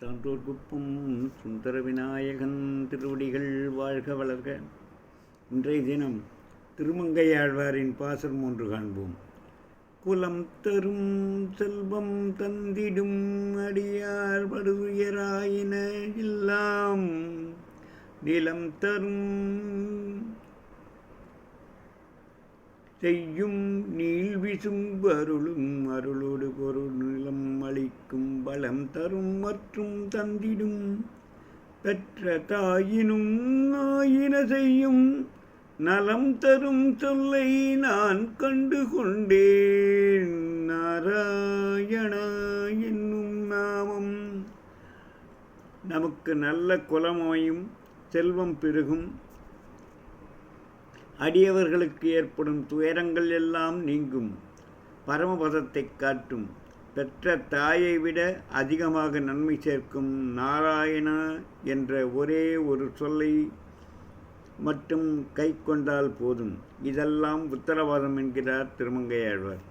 தான்றோர் குப்பும் சுந்தர விநாயகன் திருவடிகள் வாழ்க வளர்க. இன்றைய தினம் திருமங்கையாழ்வாரின் பாசம் ஒன்று காண்போம். குலம் தரும் செல்வம் தந்திடும் அடியார் படுதுயராயின எல்லாம் நிலம் தரும் செய்யும் நீள் விசும்பு அருளும் அருளோடு பலம் தரும் மற்றும் தந்திடும். பெற்ற தாயினும் ஆயின செய்யும். நலம் தரும் சொல்லை நான் கண்டு கொண்டேன். நாராயணா என்னும் நாமம். நமக்கு நல்ல குலமோயும் செல்வம் பெருகும். அடியவர்களுக்கு ஏற்படும் துயரங்கள் எல்லாம் நீங்கும். பரமபதத்தை காட்டும். பெற்ற தாயை விட அதிகமாக நன்மை சேர்க்கும் நாராயணா என்ற ஒரே ஒரு சொல்லை மட்டும் கை கொண்டால் போதும். இதெல்லாம் உத்தரவாதம் என்கிறார் திருமங்கையாழ்வார்.